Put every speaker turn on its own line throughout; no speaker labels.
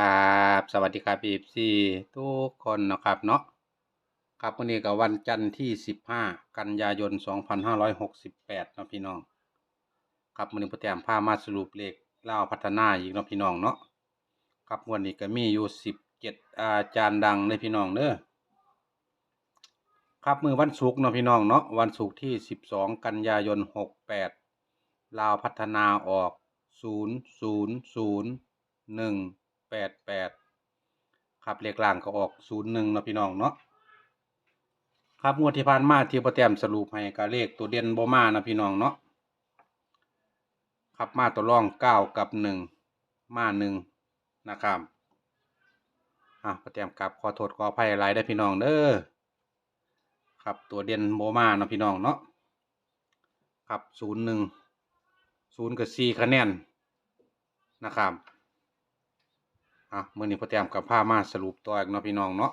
ครับสวัสดีครับพีซีทุกคนนะครับเนาะครับวันนี้ก็วันจันทร์ที่ 15 กันยายน 2568เนาะพี่น้อง ครับวันนี้พ่อแต้มพามาสรุปเลขเล่าวพัฒนาอีกเนาะพี่น้องเนาะครับวันนี้ก็มีอยู่ 17 อาจารย์ดังเลยพี่น้องเด้อครับมือวันศุกร์เนาะพี่น้องเนาะวันศุกร์ที่ 12 กันยายน 68ลาวพัฒนาออก 000หนึ่ง ดแปดครับเลขล่างก็ออกศูนย์หนึ่งนะพี่น้องเนาะครับงวดที่ผ่านมาที่ประแตมสรุปให้ก็เลขตัวเด่นโบมานะพี่น้องเนาะครับมาตัวร่องเก้ากับหนึ่งมาหนึ่งนะครับอะประแตมกลับขอโทษขออภัยหลายได้พี่น้องเด้อครับตัวเด่นโบมานะพี่น้องเนาะครับศูนย์หนึ่งศูนย์กับสี่คะแนนนะครับ อะมื่อนี้พ่อแต้มกับผ้ามาสรุปตัวอีกเนาะพี่น้องเนาะ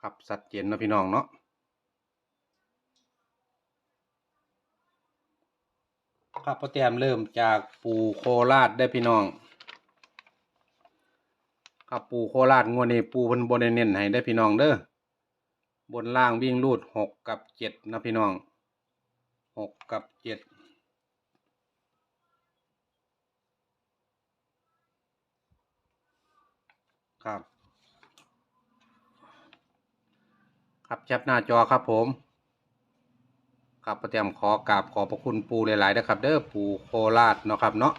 ครับสัดเจนเนาะพี่น้องเนาะ ครับพ่อแต้มเริ่มจากปูโคราชได้พี่น้อง ครับปูโคราชงวดนี้ปูเพิ่นบนเน้นให้ได้พี่น้องเด้อบนล่างวิ่งรูดหกกับเจ็ดนะพี่น้องหกกับเจ็ดครับ ครับแคปหน้าจอครับผม ครับประเตรียมขอกราบขอบพระคุณปูหลายๆนะครับ เด้อปูโคราชเนาะครับเนาะ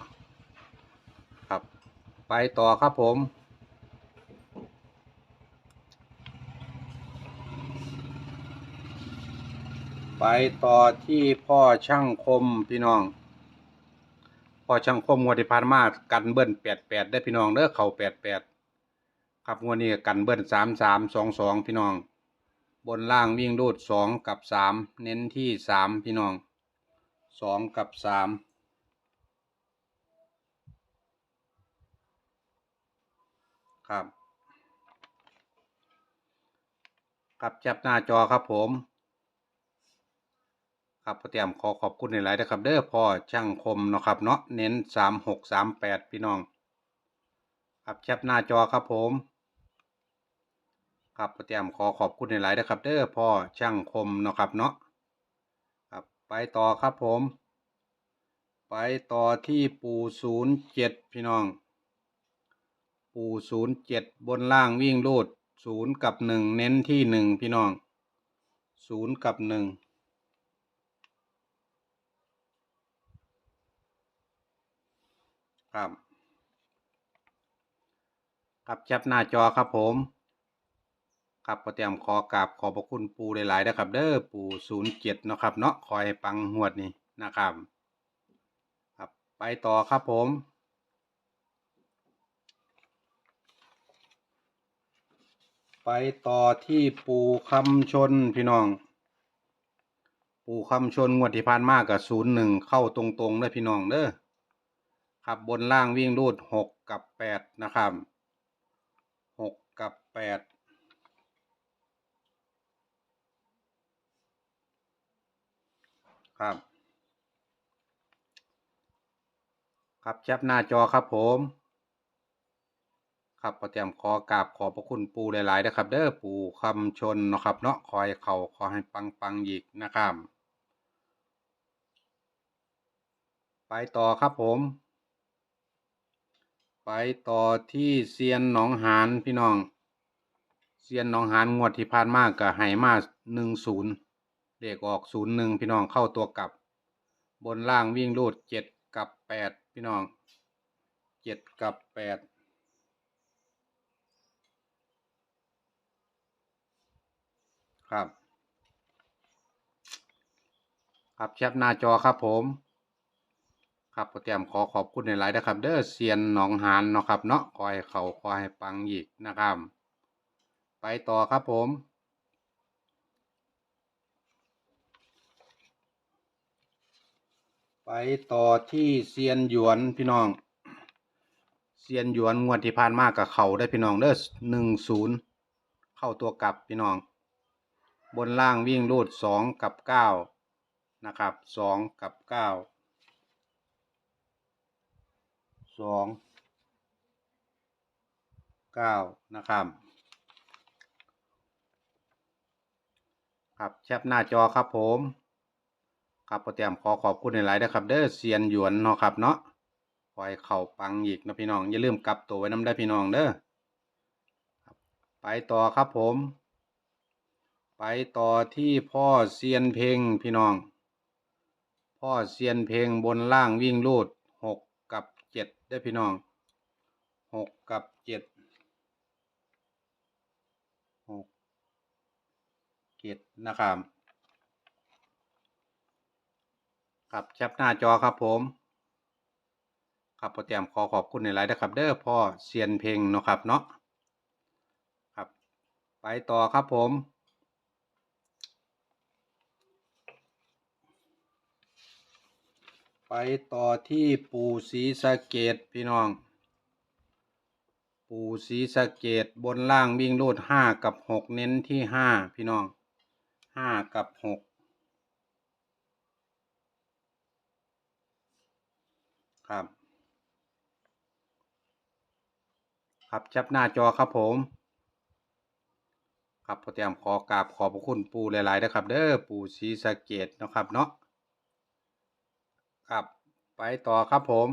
ครับ ไปต่อครับผม ไปต่อที่พ่อช่างคมพี่น้อง พ่อช่างคมงวดที่ผ่านมากันเบิ้ลแปดแปดได้พี่น้องเด้อเข่าแปดแปดครับงวดนี้กันเบิ้ลสามสามสองสองพี่น้อง บนล่างวิ่งรูดสองกับสามเน้นที่สามพี่น้องสองกับสามครับ ครับจับหน้าจอครับผม ครับพ่อเตรียมขอขอบคุณในหลายๆนะครับ เด้อพ่อช่างคมเนาะครับเนาะเน้นสามหกสามแปดพี่น้อง ครับแคปหน้าจอครับผม ครับพ่อเตรียมขอขอบคุณในหลายนะครับ เด้อพ่อช่างคมเนาะครับเนาะครับไปต่อครับผม ไปต่อที่ปูศูนย์เจ็ดพี่น้อง ปูศูนย์เจ็ดบนล่างวิ่งรูดศูนย์กับหนึ่งเน้นที่หนึ่งพี่น้องศูนย์กับหนึ่งครับ ครับแคปหน้าจอครับผม ครับก็เตรียมขอกราบขอบพระคุณปูหลายๆนะครับ เด้อปูศูนย์เจ็ดนาะครับเนาะคอยปังหวดนี่นะครับ ครับไปต่อครับผมไปต่อที่ปูคำชนพี่น้อง ปูคำชนงวดที่ผ่านมากับศูนย์หนึ่งเข้าตรงๆเลยพี่น้องเด้อครับบนล่างวิ่งรูดหกกับแปดนะครับหกกับแปด ครับ ครับแคปหน้าจอครับผม ครับประเตรียมขอกราบขอบพระคุณปูหลายๆนะครับ เด้อปูคำชนนะครับ เนาะคอยเขาขอให้ปังปังอีกนะครับ ไปต่อครับผม ไปต่อที่เซียนหนองหานพี่น้องเซียนหนองหานงวดที่ผ่านมากกับไห้มาหนึ่งศูนย์ เลขออกศูนย์หนึ่งพี่น้องเข้าตัวกลับ บนล่างวิ่งรูดเจ็ดกับแปดพี่น้องเจ็ดกับแปดครับ ครับแคปหน้าจอครับผม ครับก็เตรียมขอขอบคุณในหลายนะครับ เด้อเซียนหนองหานเนาะครับเนาะคอยเขาคอยให้ปังอีกนะครับ ไปต่อครับผม ไปต่อที่เซียนหยวนพี่น้อง เซียนหยวนงวดที่ผ่านมากกับเขาได้พี่น้องเด้อหนึ่งศูนย์เข้าตัวกลับพี่น้อง บนล่างวิ่งรูดสองกับเก้านะครับสองกับเก้าสองเก้านะครับครับแชปหน้าจอครับผม ครับโปรแกรมขอขอบคุณในไลน์ด้วยครับ เด้อเซียนหยวนเนาะครับเนาะคอยเข่าปังอีกนะพี่น้อง อย่าลืมกลับตัวไว้น้ำได้พี่น้องเด้อไปต่อครับผม ไปต่อที่พ่อเซียนเพลงพี่น้อง พ่อเซียนเพลงบนล่างวิ่งลูดหกกับเจ็ดได้พี่น้องหกกับเจ็ดหกเจ็ดนะครับ ครับแคปหน้าจอครับผมครับโปรแกรมขอขอบคุณในไลน์นะครับ เด้อพ่อเซียนเพลงเนาะครับเนาะครับ ไปต่อครับผม ไปต่อที่ปู่ศรีสะเกดพี่น้อง ปู่ศรีสะเกดบนล่างวิ่งรูดห้ากับหกเน้นที่ห้าพี่น้องห้ากับหก ครับ ครับจับหน้าจอครับผม ครับโปรแกรมขอกราบขอบพระคุณปู่หลายๆนะครับ เด้อปู่ศรีสะเกดนะครับเนาะครับไปต่อครับผม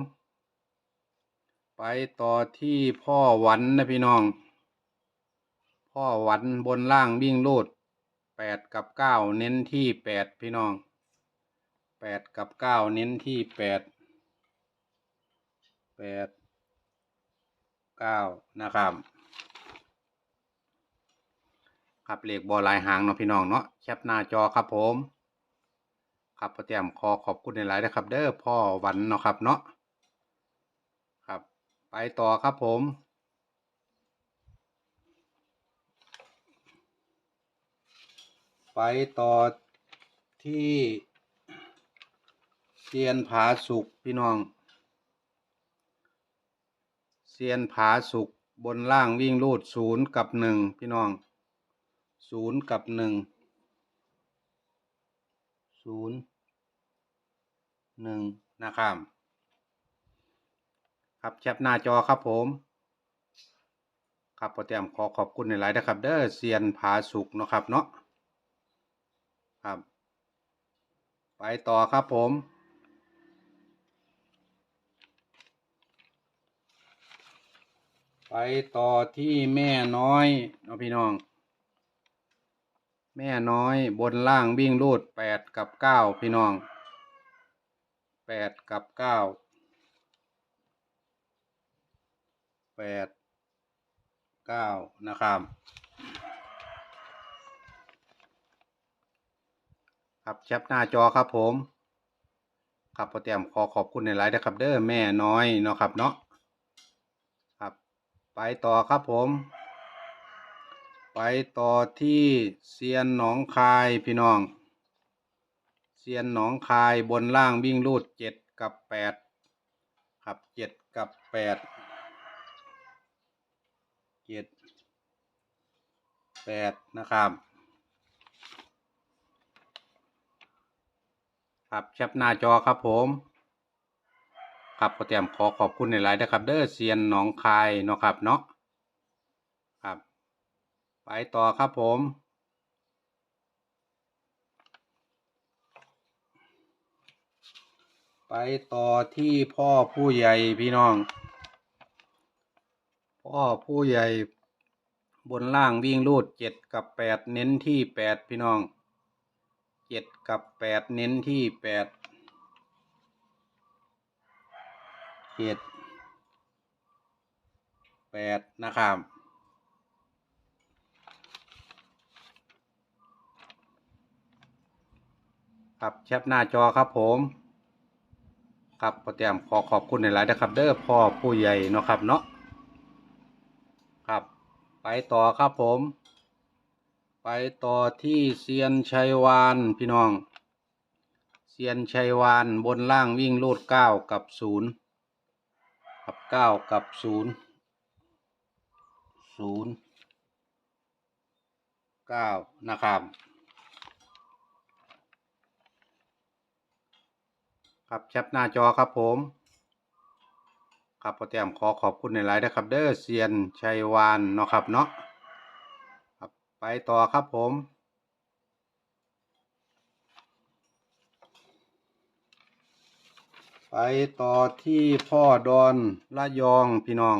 ไปต่อที่พ่อหวันนะพี่น้อง พ่อหวันบนล่างวิ่งลูดแปดกับเก้าเน้นที่แปดพี่น้องแปดกับเก้าเน้นที่แปด แปดเก้านะครับ ครับเลขบอลายหางเนาะพี่น้องเนาะแคปหน้าจอครับผม ครับโปรแกรมขอขอบคุณในไลน์นะครับ เด้อพ่อวันเนาะครับเนาะครับ ไปต่อครับผมไปต่อที่เซียนผาสุกพี่น้อง เซียนผาสุกบนล่างวิ่งรูดศูนย์กับหนึ่งพี่น้องศูนย์กับหนึ่งศูนย์หนึ่งนะครับ ครับแคปหน้าจอครับผมครับโปรแกรมขอขอบคุณในไลน์นะครับ เด้อเซียนผาสุกเนาะครับเนาะครับ ไปต่อครับผม ไปต่อที่แม่น้อยเนาะพี่น้อง แม่น้อยบนล่างวิ่งรูดแปดกับเก้าพี่น้องแปดกับเก้าแปดเก้านะครับครับแคปหน้าจอครับผม ครับโปรแกรมขอขอบคุณในไลน์นะครับเด้อแม่น้อยเนาะครับเนาะ ไปต่อครับผม ไปต่อที่เซียนหนองคายพี่น้อง เซียนหนองคายบนล่างวิ่งรูดเจ็ดกับแปดครับเจ็ดกับแปดเจ็ดแปดนะครับครับแคปหน้าจอครับผม ครับโปรแกรมขอขอบคุณในไลน์นะครับ เด้อเซียนหนองคายเนาะครับเนาะครับ ไปต่อครับผมไปต่อที่พ่อผู้ใหญ่พี่น้อง พ่อผู้ใหญ่บนล่างวิ่งรูดเจ็ดกับแปดเน้นที่แปดพี่น้องเจ็ดกับแปดเน้นที่แปด เจ็ดแปดนะครับครับแคปหน้าจอครับผมครับโปรแกรมขอขอบคุณในไลน์นะครับ เด้อพ่อผู้ใหญ่เนาะครับเนาะครับ ไปต่อครับผม ไปต่อที่เซียนชัยวานพี่น้องเซียนชัยวานบนล่างวิ่งโลดเก้ากับศูนย์ กับเก้ากับศูนย์ศูนย์เก้านะครับ ครับแชปหน้าจอครับผม ครับพอแต้มขอขอบคุณในไลน์นะครับเด้อเซียนชัยวานเนาะครับเนาะครับไปต่อครับผม ไปต่อที่พ่อดอนละยองพี่น้อง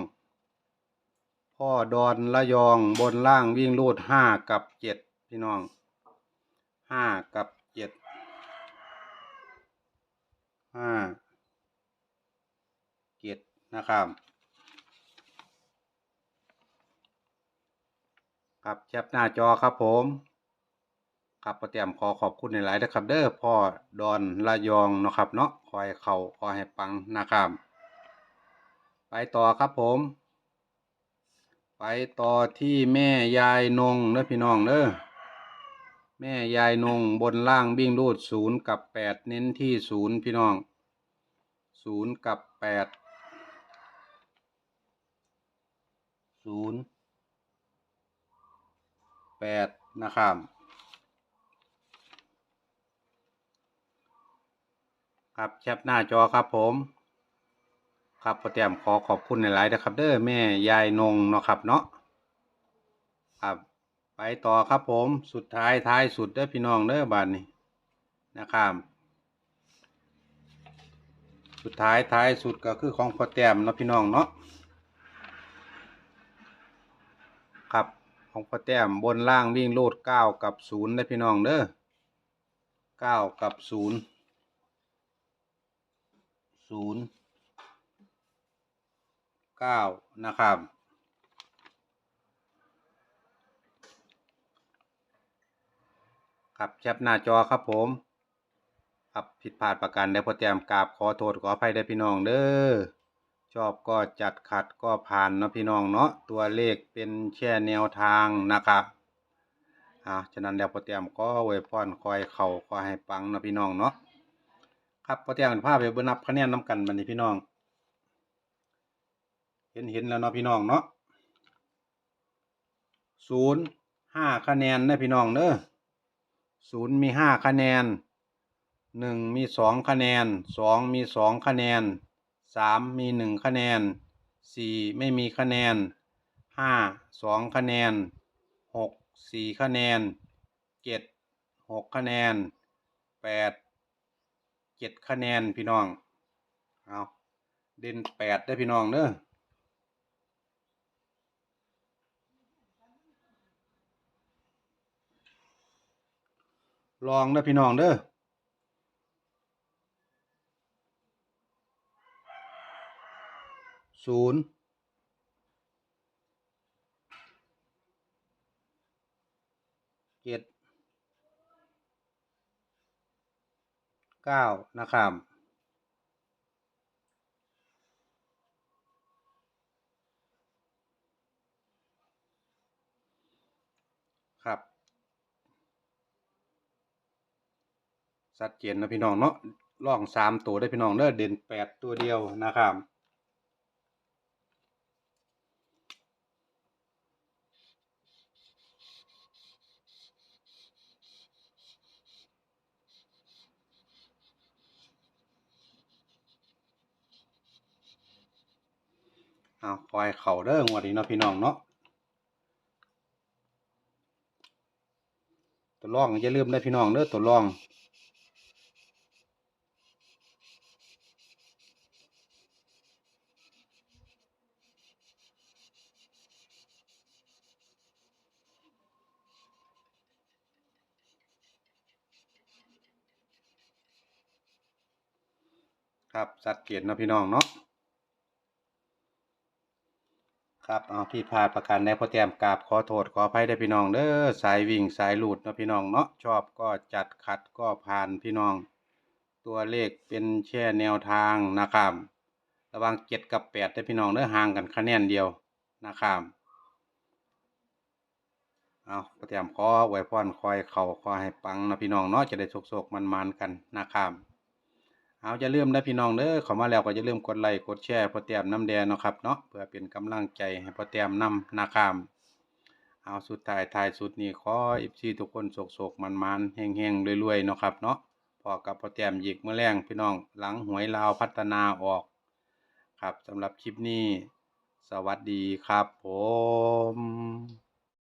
พ่อดอนละยองบนล่างวิ่งลูดห้ากับเจ็ดพี่น้องห้ากับเจ็ดห้าเจ็ดนะครับครับแชปหน้าจอครับผม ครับประเตรียมขอขอบคุณในหลายๆนะครับเด้อพ่อดอนละยองเนาะครับเนาะคอยเข่าคอยให้ปังนะครับ ไปต่อครับผม ไปต่อที่แม่ยายนงเด้อพี่น้องเด้อแม่ยายนงบนล่างวิ่งรูดศูนย์กับแปดเน้นที่ศูนย์พี่น้องศูนย์กับแปดศูนย์แปดนะครับ ครับแคปหน้าจอครับผม ครับพอเตรียมขอขอบคุณในไลน์นะครับ เด้อแม่ยายนงเนาะครับเนาะครับไปต่อครับผมสุดท้ายท้ายสุดเด้อพี่น้องเด้อบานนี้นะครับ สุดท้ายท้ายสุดก็คือของพอเตรียมเนาะพี่น้องเนาะครับของพอเตรียมบนล่างวิ่งโลดเก้ากับศูนย์เด้อพี่น้องเด้อเก้ากับศูนย์ ศูนย์เก้านะครับ ครับแคปหน้าจอครับผม ครับผิดพลาดประการใดพอแต้มกราบขอโทษขออภัยได้พี่น้องเด้อชอบก็จัดขัดก็ผ่านเนาะพี่น้องเนาะตัวเลขเป็นแค่แนวทางนะครับอ่าฉะนั้นแล้วพอแต้มก็อวยพรคอยเข่าคอยให้ปังเนาะพี่น้องเนาะ ครับพอเตรียมภาพไปเบิ่งนับคะแนนน้ำกันบัดนี้พี่น้อง เห็นเห็นแล้วเนาะพี่น้องเนาะศูนย์ห้าคะแนนนะพี่น้องเด้อศูนย์มีห้าคะแนนหนึ่งมีสองคะแนนสองมีสองคะแนนสามมีหนึ่งคะแนนสี่ไม่มีคะแนนห้าสองคะแนนหกสี่คะแนนเจ็ดหกคะแนนแปด เจ็ดคะแนนพี่น้อง เอาเด่นแปดได้พี่น้องเด้อลองเด้พี่น้องเด้อศูนย์ ก้านะครับ ครับ สัดเจนนะพี่น้องเนาะล่องสามตัวได้พี่น้องเด้อเด่น 8 ตัวเดียวนะครับ เอาคอยเข่าเด้องวดนี้เนาะพี่น้องเนาะตัวร่องอย่าลืมได้พี่น้องเด้อตัวร่องครับสัดเกียรตินาะพี่น้องเนาะ ครับเอาพี่พาดประกันในพอแต้มกราบขอโทษขออภัยได้พี่น้องเด้อสายวิ่งสายหลุดเนาะพี่น้องเนาะชอบก็จัดขัดก็ผ่านพี่น้อง ตัวเลขเป็นแช่แนวทางนะครับระหวังเจ็ดกับแปดได้พี่น้องเด้อห่างกันคะแนนเดียวนะครับเอาพอเตียมขอไว้พรคอยเขาขอให้ปังนะพี่น้องเนาะจะได้โศกๆมันๆกันนะครับ เอาอย่าลืมนะพี่น้องเด้อข้ามาแล้วก็อย่าลืมกดไลค์กดแชร์พอเตรียมน้ำแดงเนาะครับเนาะเพื่อเป็นกำลังใจให้พอเตรียมนำนะครับเอาสุดท้ายท้ายสุดนี้ขออีซีทุกคนโศกๆมันๆแห้งๆรวยๆเนาะครับเนาะพอกับพอเตรียมหยิกเมื่อแรงพี่น้องหลังหวยลาวพัฒนาออก ครับสำหรับคลิปนี้ สวัสดีครับผม